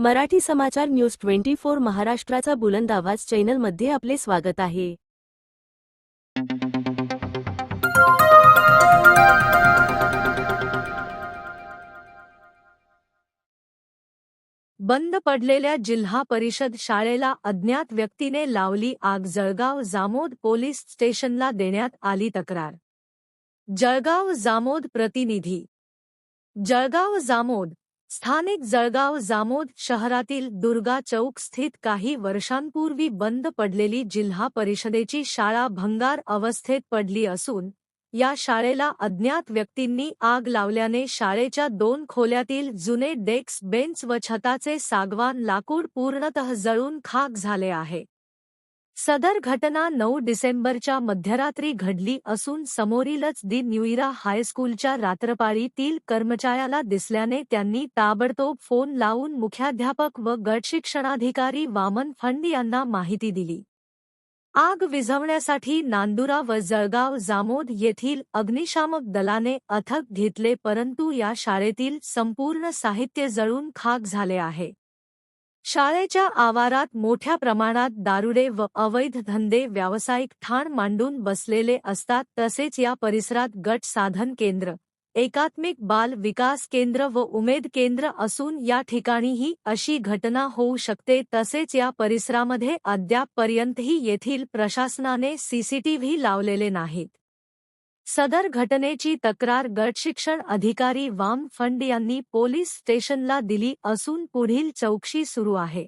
मराठी समाचार news twenty four महाराष्ट्राचा बुलंद आवाज चॅनलमध्ये आपले स्वागत आहे. बंद पडलेल्या जिल्हा परिषद शाळेला अज्ञात व्यक्तीने लावली आग जळगाव जामोद पोलीस स्टेशनला देण्यात आली तक्रार. जळगाव जामोद प्रतिनिधी. जळगाव जामोद स्थानिक जळगाव जामोद शहरातील दुर्गा चौक स्थित काही वर्षांपूर्वी बंद पडलेली जिल्हा परिषदेची शाळा भंगार अवस्थेत पडली असून या शाळेला अज्ञात व्यक्तींनी आग लावल्याने शाळेच्या दोन खोल्यातील जुने डेस्क बेंच व छताचे सागवान लाकूड पूर्णतः जळून खाक झाले आहे. सदर घटना नऊ डिसेंबरच्या मध्यरात्री घडली असून समोरीलच दि न्यूइरा हायस्कूलच्या रात्रपाळीतील कर्मचाऱ्याला दिसल्याने त्यांनी ताबडतोब फोन लावून मुख्याध्यापक व गटशिक्षणाधिकारी वामन फंड यांना माहिती दिली. आग विझवण्यासाठी नांदुरा व जळगाव जामोद येथील अग्निशामक दलाने अथक घेतले परंतु या शाळेतील संपूर्ण साहित्य जळून खाक झाले आहे. शाळेच्या आवारात मोठ्या प्रमाणात दारुडे व अवैध धंदे व्यावसायिक ठाण मांडून बसलेले असतात तसेच या परिसरात गट साधन केंद्र एकात्मिक बाल विकास केंद्र व उमेद केंद्र असून या ठिकाणीही अशी घटना होऊ शकते तसेच या परिसरामध्ये अद्यापपर्यंतही येथील प्रशासनाने सीसीटीव्ही लावलेले नाहीत. सदर घटनेची तक्रार गटशिक्षण अधिकारी वाम फंड यांनी पोलीस स्टेशनला दिली असून पुढील चौकशी सुरू आहे.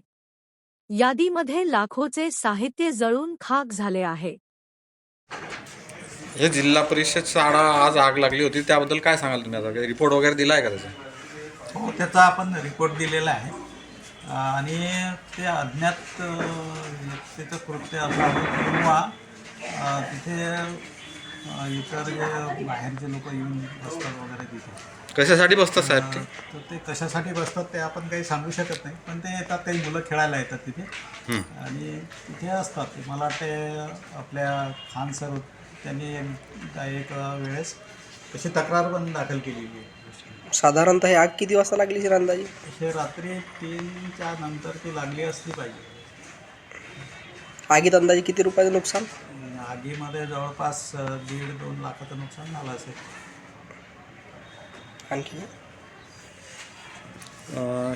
यादीमध्ये लाखोचे साहित्य जळून खाक झाले आहे. हे जिल्हा परिषद शाळा आज आग लागली होती त्याबद्दल काय सांगाल तुम्ही आता? काही रिपोर्ट वगैरे दिला आहे का त्याचा? हो त्याचा आपण रिपोर्ट दिलेला आहे. आणि ते अज्ञात व्यक्तीचं कृत्य असावं किंवा तिथे इतर जे बाहेरचे लोक येऊन बसतात वगैरे तिथे. कशासाठी बसतात साहेब ते? तर ते कशासाठी बसतात ते आपण काही सांगू शकत नाही पण ते येतात काही मुलं खेळायला येतात तिथे. हं. आणि तिथे असतात. ते मला वाटते आपल्या खान सर त्यांनी एक एक वेळेस तशी तक्रार पण दाखल केलेली आहे. साधारणतः ही आग किती वाजता लागली असेल अंदाजे? हे रात्री तीनच्या नंतर ती लागली असली पाहिजे. आगीत अंदाजे किती रुपयाचं नुकसान? आगीमध्ये जवळपास दीड दोन लाखाचं नुकसान झालं असेल. आणखी? अं,